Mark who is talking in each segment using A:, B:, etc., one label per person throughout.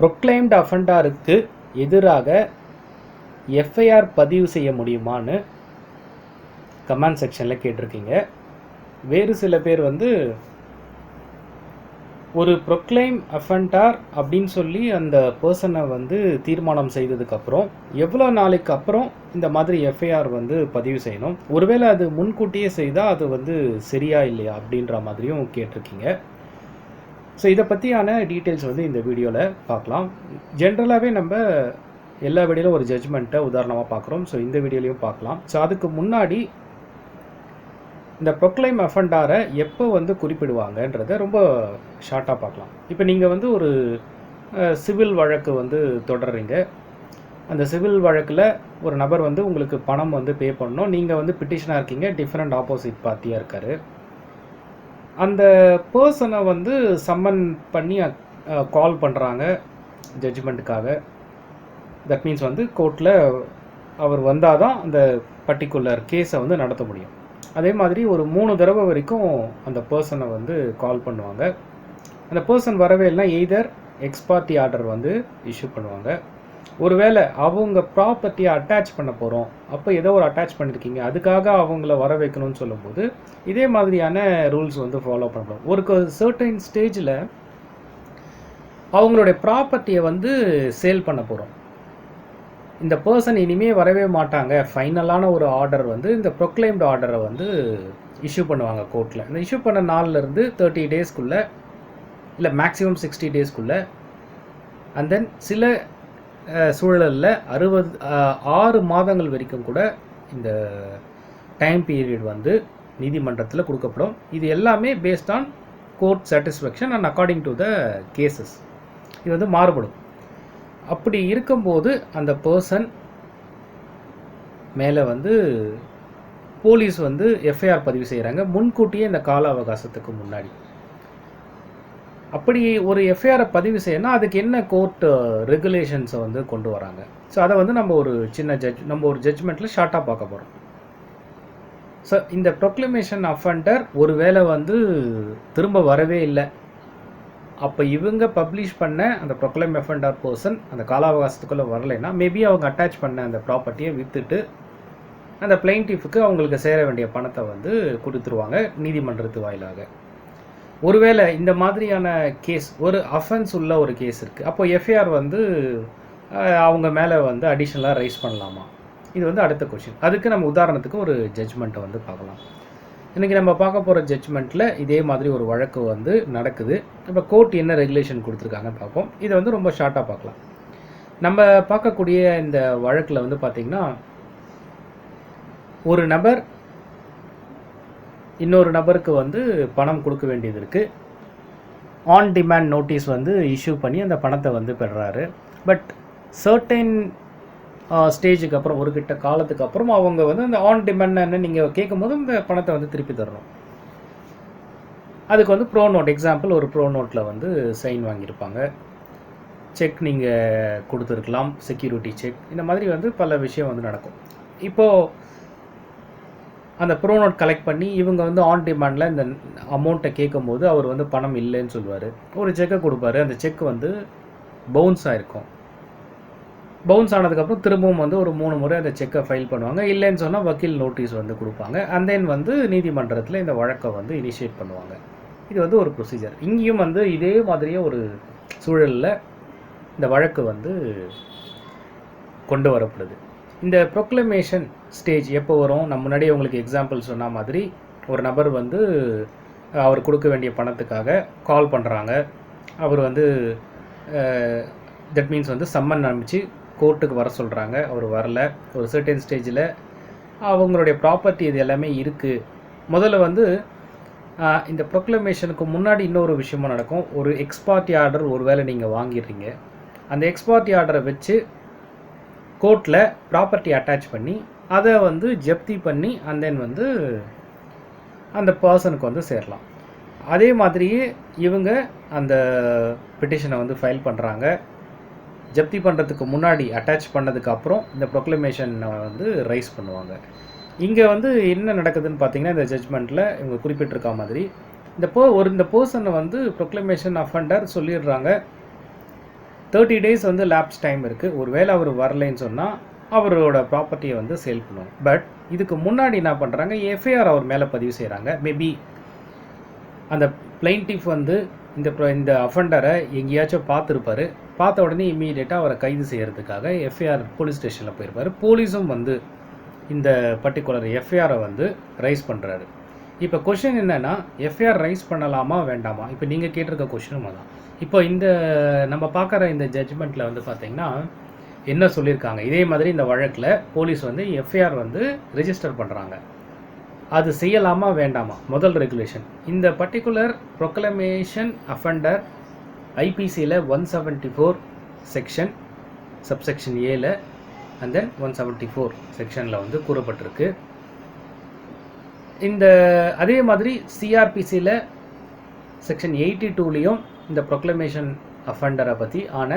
A: Proclaimed அஃபண்டாருக்கு எதிராக FIR பதிவு செய்ய முடியுமான்னு கமெண்ட் செக்ஷனில் கேட்டிருக்கீங்க. வேறு சில பேர் வந்து ஒரு ப்ரொக்ளைம் அஃபண்டார் அப்படின்னு சொல்லி அந்த பர்சனை வந்து தீர்மானம் செய்ததுக்கப்புறம் எவ்வளோ நாளைக்கு அப்புறம் இந்த மாதிரி எஃப்ஐஆர் வந்து பதிவு செய்யணும்? ஒருவேளை அது முன்கூட்டியே செய்தால் அது வந்து சரியா இல்லையா அப்படின்ற மாதிரியும் கேட்டிருக்கீங்க. ஸோ இதை பற்றியான டீட்டெயில்ஸ் வந்து இந்த வீடியோவில் பார்க்கலாம். ஜென்ரலாகவே நம்ம எல்லா வீடியோலும் ஒரு ஜட்ஜ்மெண்ட்டை உதாரணமாக பார்க்குறோம். ஸோ இந்த வீடியோலையும் பார்க்கலாம். ஸோ அதுக்கு முன்னாடி இந்த ப்ரொக்ளைம் அஃபண்டாரை எப்போ வந்து குறிப்பிடுவாங்கன்றத ரொம்ப ஷார்ட்டாக பார்க்கலாம். இப்போ நீங்கள் வந்து ஒரு சிவில் வழக்கு வந்து தொடர்றீங்க. அந்த சிவில் வழக்கில் ஒரு நபர் வந்து உங்களுக்கு பணம் வந்து பே பண்ணணும். நீங்கள் வந்து பிட்டிஷனாக இருக்கீங்க. டிஃப்ரெண்ட் ஆப்போசிட் பார்ட்டியாக இருக்காரு. அந்த பர்சனை வந்து சம்மன் பண்ணி கால் பண்ணுறாங்க ஜட்ஜ்மெண்ட்டுக்காக தட் மீன்ஸ் வந்து கோர்ட்டில் அவர் வந்தால் தான் அந்த பர்டிகுலர் கேஸை வந்து நடத்த முடியும். அதே மாதிரி ஒரு மூணு தடவை வரைக்கும் அந்த பர்சனை வந்து கால் பண்ணுவாங்க. அந்த பர்சன் வரவே இல்லைனா எய்தர் எக்ஸ்பார்ட்டி ஆர்டர் வந்து இஷ்யூ பண்ணுவாங்க. ஒருவேளை அவங்க ப்ராப்பர்ட்டியை அட்டாச் பண்ண போகிறோம் அப்போ ஏதோ ஒரு அட்டாச் பண்ணியிருக்கீங்க அதுக்காக அவங்கள வர வைக்கணும்னு சொல்லும்போது இதே மாதிரியான ரூல்ஸ் வந்து ஃபாலோ பண்ணுறோம் ஒரு சர்டைன் ஸ்டேஜில் அவங்களுடைய ப்ராப்பர்ட்டியை வந்து சேல் பண்ண போகிறோம் இந்த பர்சன் இனிமே வரவே மாட்டாங்க. ஃபைனலான ஒரு ஆர்டர் வந்து இந்த ப்ரொக்ளைம்டு ஆர்டரை வந்து இஷ்யூ பண்ணுவாங்க கோர்ட்டில் இந்த இஷ்யூ பண்ண நாள்லேருந்து தேர்ட்டி டேஸ்க்குள்ளே இல்லை மேக்ஸிமம் சிக்ஸ்டி டேஸ்க்குள்ளே அண்ட் தென் சில சூழலில் அறுபது ஆறு மாதங்கள் வரைக்கும் கூட இந்த டைம் பீரியட் வந்து நீதிமன்றத்தில் கொடுக்கப்படும். இது எல்லாமே based on court satisfaction and according to the cases இது வந்து மாறுபடும். அப்படி இருக்கும்போது அந்த பர்சன் மேலே வந்து போலீஸ் வந்து எஃப்ஐஆர் பதிவு செய்கிறாங்க முன்கூட்டியே இந்த கால அவகாசத்துக்கு முன்னாடி. அப்படி ஒரு எஃப்ஐஆரை பதிவு செய்யணும்னா அதுக்கு என்ன கோர்ட் ரெகுலேஷன்ஸை uh, வந்து கொண்டு வராங்க? ஸோ அதை வந்து நம்ம ஒரு சின்ன ஜட்ஜ் நம்ம ஒரு ஜட்ஜ்மெண்ட்டில் ஷார்ட்டாக பார்க்க போகிறோம் ஸோ இந்த ப்ரொக்ளமேஷன் அஃபண்டர் ஒருவேளை வந்து திரும்ப வரவே இல்லை. அப்போ இவங்க பப்ளிஷ் பண்ண அந்த ப்ரொக்ளைம் அஃபண்டர் பர்சன் அந்த கால அவகாசத்துக்குள்ளே வரலைன்னா மேபி அவங்க அட்டாச் பண்ண அந்த ப்ராப்பர்ட்டியை விற்றுட்டு அந்த பிளைன்டிஃபுக்கு அவங்களுக்கு சேர வேண்டிய பணத்தை வந்து கொடுத்துருவாங்க நீதிமன்றத்து வாயிலாக. ஒருவேளை இந்த மாதிரியான கேஸ் ஒரு அஃபென்ஸ் உள்ள ஒரு கேஸ் இருக்குது அப்போ எஃப்ஐஆர் வந்து அவங்க மேலே வந்து அடிஷ்னலாக ரைஸ் பண்ணலாமா? இது வந்து அடுத்த கொஷின் அதுக்கு நம்ம உதாரணத்துக்கு ஒரு ஜட்ஜ்மெண்ட்டை வந்து பார்க்கலாம். இன்றைக்கி நம்ம பார்க்க போகிற ஜட்ஜ்மெண்ட்டில் இதே மாதிரி ஒரு வழக்கு வந்து நடக்குது. இப்போ கோர்ட் என்ன ரெகுலேஷன் கொடுத்துருக்காங்கன்னு பார்ப்போம். இதை வந்து ரொம்ப ஷார்ட்டாக பார்க்கலாம். நம்ம பார்க்கக்கூடிய இந்த வழக்கில் வந்து பார்த்திங்கன்னா ஒரு நபர் இன்னொரு நபருக்கு வந்து பணம் கொடுக்க வேண்டியது இருக்குது ஆன் டிமாண்ட் நோட்டீஸ் வந்து இஷ்யூ பண்ணி அந்த பணத்தை வந்து பெறுறாரு பட் சர்டைன் ஸ்டேஜுக்கு அப்புறம் ஒரு கிட்ட காலத்துக்கு அப்புறம் அவங்க வந்து அந்த ஆன் டிமேண்ட் என்ன நீங்கள் கேட்கும்போது இந்த பணத்தை வந்து திருப்பி தரணும். அதுக்கு வந்து ப்ரோ நோட் எக்ஸாம்பிள் ஒரு ப்ரோ நோட்டில் வந்து சைன் வாங்கியிருப்பாங்க. செக் நீங்கள் கொடுத்துருக்கலாம். செக்யூரிட்டி செக் இந்த மாதிரி வந்து பல விஷயம் வந்து நடக்கும். இப்போது அந்த ப்ரோ நோட் கலெக்ட் பண்ணி இவங்க வந்து ஆன் டிமாண்டில் இந்த அமௌண்ட்டை கேட்கும்போது அவர் வந்து பணம் இல்லைன்னு சொல்லுவார். ஒரு செக்கை கொடுப்பாரு. அந்த செக் வந்து பவுன்ஸ் ஆகிருக்கும் பவுன்ஸ் ஆனதுக்கப்புறம் திரும்பவும் வந்து ஒரு மூணு முறை அந்த செக்கை ஃபைல் பண்ணுவாங்க. இல்லைன்னு சொன்னால் வக்கீல் நோட்டீஸ் வந்து கொடுப்பாங்க. அண்ட் தென் வந்து நீதிமன்றத்தில் இந்த வழக்கை வந்து இனிஷியேட் பண்ணுவாங்க. இது வந்து ஒரு ப்ரொசீஜர் இங்கேயும் வந்து இதே மாதிரியே ஒரு சூழலில் இந்த வழக்கு வந்து கொண்டு வரப்படுது. இந்த ப்ரொக்ளமேஷன் ஸ்டேஜ் எப்போ வரும்? நம்ம முன்னாடியே உங்களுக்கு எக்ஸாம்பிள் சொன்ன மாதிரி ஒரு நபர் வந்து அவர் கொடுக்க வேண்டிய பணத்துக்காக கால் பண்ணுறாங்க அவர் வந்து தட் மீன்ஸ் வந்து சம்மன் அனுப்பிச்சு கோர்ட்டுக்கு வர சொல்கிறாங்க அவர் வரல. ஒரு சர்டன் ஸ்டேஜில் அவங்களுடைய ப்ராப்பர்ட்டி இது எல்லாமே இருக்குது முதல்ல வந்து இந்த ப்ரொக்ளமேஷனுக்கு முன்னாடி இன்னொரு விஷயமும் நடக்கும். ஒரு எக்ஸ்பார்ட்டி ஆர்டர் ஒரு வேளை நீங்கள் வாங்கிடுறீங்க. அந்த எக்ஸ்பார்ட்டி ஆர்டரை வச்சு கோர்ட்டில் ப்ராப்பர்ட்டி அட்டாச் பண்ணி அதை வந்து ஜப்தி பண்ணி அண்ட் தென் வந்து அந்த பர்சனுக்கு வந்து சேரலாம். அதே மாதிரியே இவங்க அந்த பெட்டிஷனை வந்து ஃபைல் பண்ணுறாங்க ஜப்தி பண்ணுறதுக்கு முன்னாடி அட்டாச் பண்ணதுக்கு அப்புறம் இந்த ப்ரொக்ளமேஷனை வந்து ரைஸ் பண்ணுவாங்க. இங்கே வந்து என்ன நடக்குதுன்னு பார்த்தீங்கன்னா இந்த ஜட்ஜ்மெண்ட்டில் இவங்க குறிப்பிட்டிருக்க மாதிரி இந்த போ ஒரு இந்த பர்சனை வந்து ப்ரொக்ளமேஷன் அஃபண்டர் சொல்லிடுறாங்க. தேர்ட்டி டேஸ் வந்து லேப்ஸ் டைம் இருக்குது ஒருவேளை அவர் வரலைன்னு சொன்னால் அவரோட ப்ராப்பர்ட்டியை வந்து சேல் பண்ணுவாங்க பட் இதுக்கு முன்னாடி என்ன பண்ணுறாங்க எஃப்ஐஆர் அவர் மேலே பதிவு செய்கிறாங்க மேபி அந்த பிளைன்டிஃப் வந்து இந்த இந்த அஃபண்டரை எங்கேயாச்சும் பார்த்துருப்பாரு. பார்த்த உடனே இம்மீடியட்டாக அவரை கைது செய்கிறதுக்காக எஃப்ஐஆர் போலீஸ் ஸ்டேஷனில் போயிருப்பார். போலீஸும் வந்து இந்த பர்டிகுலர் எஃப்ஐஆரை வந்து ரைஸ் பண்ணுறாரு இப்போ கொஷின் என்னன்னா எஃப்ஐஆர் ரைஸ் பண்ணலாமா வேண்டாமா? இப்போ நீங்கள் கேட்டிருக்க கொஷினும் அதான். இப்போ இந்த நம்ம பார்க்குற இந்த ஜட்ஜ்மெண்ட்டில் வந்து பார்த்தீங்கன்னா என்ன சொல்லியிருக்காங்க? இதே மாதிரி இந்த வழக்கில் போலீஸ் வந்து எஃப்ஐஆர் வந்து ரிஜிஸ்டர் பண்ணுறாங்க அது செய்யலாமா வேண்டாமா? முதல் ரெகுலேஷன் இந்த particular proclamation offender ஐபிசியில் one seventy four section subsection ஏல and then one seventy four செக்ஷனில் வந்து கூறப்பட்டிருக்கு. இந்த அதே மாதிரி சிஆர்பிசியில் செக்ஷன் எயிட்டி டூலேயும் இந்த ப்ரொக்ளமேஷன் அஃபண்டரை பற்றி ஆன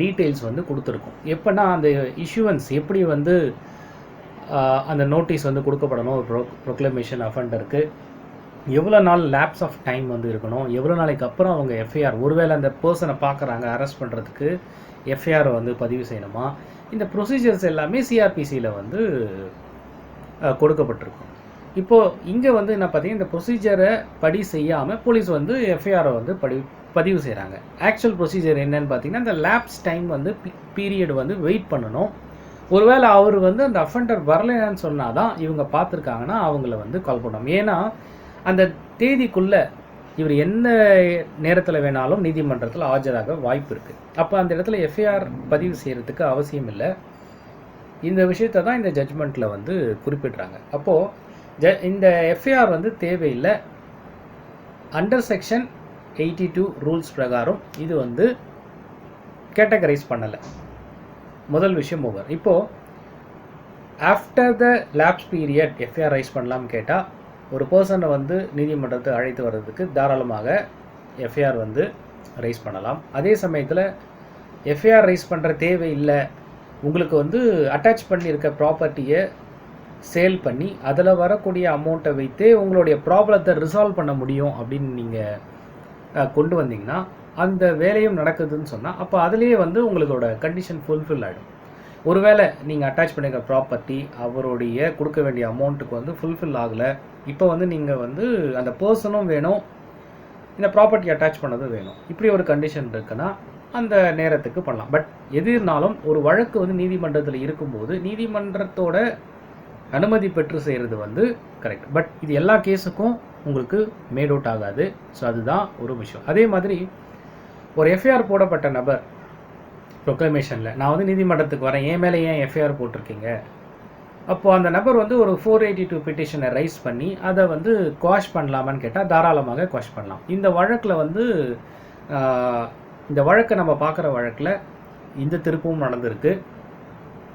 A: டீட்டெயில்ஸ் வந்து கொடுத்துருக்கோம். எப்போனா அந்த இஷ்யூவன்ஸ் எப்படி வந்து அந்த நோட்டீஸ் வந்து கொடுக்கப்படணும் ஒரு ப்ரொ ப்ரொக்ளமேஷன் அஃபண்டருக்கு எவ்வளோ நாள் லேப்ஸ் ஆஃப் டைம் வந்து இருக்கணும் எவ்வளோ நாளைக்கு அப்புறம் அவங்க எஃப்ஐஆர் ஒருவேளை அந்த பர்சனை பார்க்குறாங்க அரெஸ்ட் பண்ணுறதுக்கு எஃப்ஐஆர் வந்து பதிவு செய்யணுமா? இந்த ப்ரொசீஜர்ஸ் எல்லாமே சிஆர்பிசியில் வந்து கொடுக்கப்பட்டிருக்கும். இப்போது இங்கே வந்து என்ன பார்த்தீங்கன்னா இந்த ப்ரொசீஜரை படி செய்யாமல் போலீஸ் வந்து எஃப்ஐஆரை வந்து படி பதிவு செய்கிறாங்க ஆக்சுவல் ப்ரொசீஜர் என்னன்னு பார்த்தீங்கன்னா இந்த லேப்ஸ் டைம் வந்து பீரியட் வந்து வெயிட் பண்ணணும். ஒருவேளை அவர் வந்து அந்த அஃபண்டர் வரலைன்னு சொன்னால் தான் இவங்க பார்த்துருக்காங்கன்னா அவங்கள வந்து கால் பண்ணணும். ஏன்னா அந்த தேதிக்குள்ளே இவர் எந்த நேரத்தில் வேணாலும் நீதிமன்றத்தில் ஆஜராக வாய்ப்பு இருக்குது அப்போ அந்த இடத்துல எஃப்ஐஆர் பதிவு செய்கிறதுக்கு அவசியம் இல்லை. இந்த விஷயத்தை தான் இந்த ஜட்ஜ்மெண்ட்டில் வந்து குறிப்பிட்றாங்க. அப்போது ஜ இந்த எஃப்ஐஆர் வந்து தேவையில்லை. Under section eighty two rules பிரகாரம் இது வந்து கேட்டகரைஸ் பண்ணலை. முதல் விஷயம் ஓவர் இப்போது after the lapse period FIR raise பண்ணலாம்னு கேட்டால் ஒரு பர்சனை வந்து நீதிமன்றத்தை அழைத்து வர்றதுக்கு தாராளமாக எஃப்ஐஆர் வந்து ரைஸ் பண்ணலாம். அதே சமயத்தில் எஃப்ஐஆர் ரைஸ் பண்ணுற தேவை இல்லை உங்களுக்கு வந்து அட்டாச் பண்ணியிருக்க ப்ராப்பர்ட்டியை சேல் பண்ணி அதில் வரக்கூடிய அமௌண்ட்டை வைத்தே உங்களுடைய ப்ராப்ளத்தை ரிசால்வ் பண்ண முடியும் அப்படின்னு நீங்கள் கொண்டு வந்தீங்கன்னா அந்த வேலையும் நடக்குதுன்னு சொன்னால் அப்போ அதுலேயே வந்து உங்களோட கண்டிஷன் ஃபுல்ஃபில் ஆகிடும் ஒருவேளை நீங்கள் அட்டாச் பண்ணிக்கிற ப்ராப்பர்ட்டி அவருடைய கொடுக்க வேண்டிய அமௌண்ட்டுக்கு வந்து ஃபுல்ஃபில் ஆகலை இப்போ வந்து நீங்கள் வந்து அந்த பர்சனும் வேணும் இந்த ப்ராப்பர்ட்டி அட்டாச் பண்ணதும் வேணும். இப்படி ஒரு கண்டிஷன் இருக்குன்னா அந்த நேரத்துக்கு பண்ணலாம். பட் எது இருந்தாலும் ஒரு வழக்கு வந்து நீதிமன்றத்தில் இருக்கும்போது நீதிமன்றத்தோட அனுமதி பெற்று செய்கிறது வந்து கரெக்ட் பட் இது எல்லா கேஸுக்கும் உங்களுக்கு மேட் அவுட் ஆகாது. ஸோ அதுதான் ஒரு விஷயம். அதே மாதிரி ஒரு எஃப்ஐஆர் போடப்பட்ட நபர் ப்ரொக்ளமேஷனில் நான் வந்து நீதிமன்றத்துக்கு வரேன். என் மேலே ஏன் எஃப்ஐஆர் போட்டிருக்கீங்க? அப்போது அந்த நபர் வந்து ஒரு ஃபோர் எயிட்டி டூ பிட்டிஷனை ரைஸ் பண்ணி அதை வந்து குவாஷ் பண்ணலாமான்னு கேட்டால் தாராளமாக குவாஷ் பண்ணலாம். இந்த வழக்கில் வந்து இந்த வழக்கை நம்ம பார்க்குற வழக்கில் இந்த திருப்பமும் நடந்திருக்கு.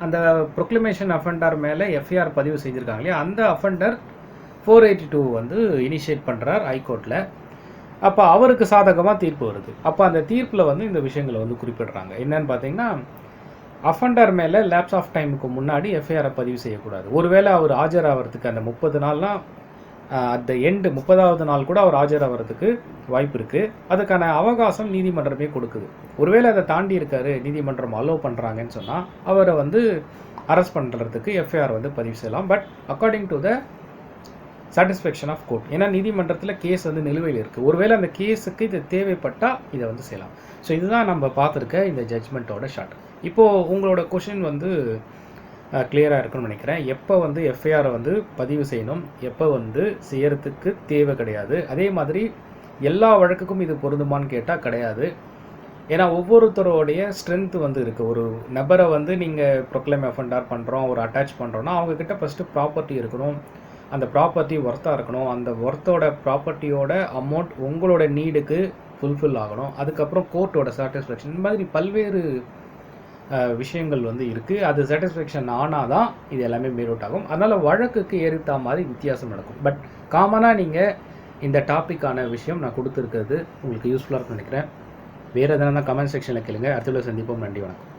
A: அந்த ப்ரொக்ளமேஷன் அஃபண்டர் மேலே எஃப்ஐஆர் பதிவு செஞ்சுருக்காங்களே இல்லையா? அந்த அஃபண்டர் ஃபோர் எயிட்டி டூ வந்து இனிஷியேட் பண்ணுறார் ஹைகோர்ட்டில் அப்போ அவருக்கு சாதகமாக தீர்ப்பு வருது. அப்போ அந்த தீர்ப்பில் வந்து இந்த விஷயங்களை வந்து குறிப்பிடுறாங்க. என்னன்னு பார்த்தீங்கன்னா அஃபண்டர் மேலே லேப்ஸ் ஆஃப் டைமுக்கு முன்னாடி எஃப்ஐஆரை பதிவு செய்யக்கூடாது. ஒருவேளை அவர் ஆஜராகிறதுக்கு அந்த முப்பது நாள்லாம் அட் த எண்டு முப்பதாவது நாள் கூட அவர் ஆஜராகிறதுக்கு வாய்ப்பு இருக்குது அதுக்கான அவகாசம் நீதிமன்றமே கொடுக்குது. ஒருவேளை அதை தாண்டி இருக்காரு நீதிமன்றம் அலோவ் பண்ணுறாங்கன்னு சொன்னால் அவரை வந்து அரெஸ்ட் பண்ணுறதுக்கு எஃப்ஐஆர் வந்து பதிவு செய்யலாம். But according to the satisfaction of court ஏன்னா நீதிமன்றத்தில் கேஸ் வந்து நிலுவையில் இருக்குது ஒருவேளை அந்த கேஸுக்கு இது தேவைப்பட்டால் இதை வந்து செய்யலாம். ஸோ இதுதான் நம்ம பார்த்துருக்க இந்த ஜட்ஜ்மெண்ட்டோட ஷார்ட் இப்போது உங்களோட கொஷின் வந்து கிளியராக இருக்குன்னு நினைக்கிறேன். எப்போ வந்து எஃப்ஐஆரை வந்து பதிவு செய்யணும்? எப்போ வந்து செய்யறதுக்கு தேவை கிடையாது? அதே மாதிரி எல்லா வழக்குக்கும் இது பொருந்துமான்னு கேட்டால் கிடையாது. ஏன்னா ஒவ்வொருத்தரோடைய ஸ்ட்ரென்த் வந்து இருக்குது ஒரு நபரை வந்து நீங்கள் ப்ரொக்ளைம் அஃபண்டார் பண்ணுறோம் ஒரு அட்டாச் பண்ணுறோன்னா அவங்கக்கிட்ட ஃபஸ்ட்டு ப்ராப்பர்ட்டி இருக்கணும். அந்த ப்ராப்பர்ட்டி ஒர்த்தாக இருக்கணும். அந்த ஒர்த்தோட ப்ராப்பர்ட்டியோட அமௌண்ட் உங்களோட நீடுக்கு ஃபுல்ஃபில் ஆகணும். அதுக்கப்புறம் கோர்ட்டோட சாட்டிஸ்ஃபேக்ஷன் இந்த மாதிரி பல்வேறு விஷயங்கள் வந்து இருக்குது அது சாட்டிஸ்ஃபேக்ஷன் ஆனால் தான் இது எல்லாமே மேல் ஆகும். அதனால் வழக்குக்கு ஏறித்தா மாதிரி வித்தியாசம் நடக்கும். பட் காமனாக நீங்கள் இந்த டாப்பிக்கான விஷயம் நான் கொடுத்துருக்கிறது உங்களுக்கு யூஸ்ஃபுல்லாக இருக்கும்னு நினைக்கிறேன். வேறு எதனா கமெண்ட் செக்ஷனில் கேளுங்க. அடுத்த சந்திப்போம். நன்றி வணக்கம்.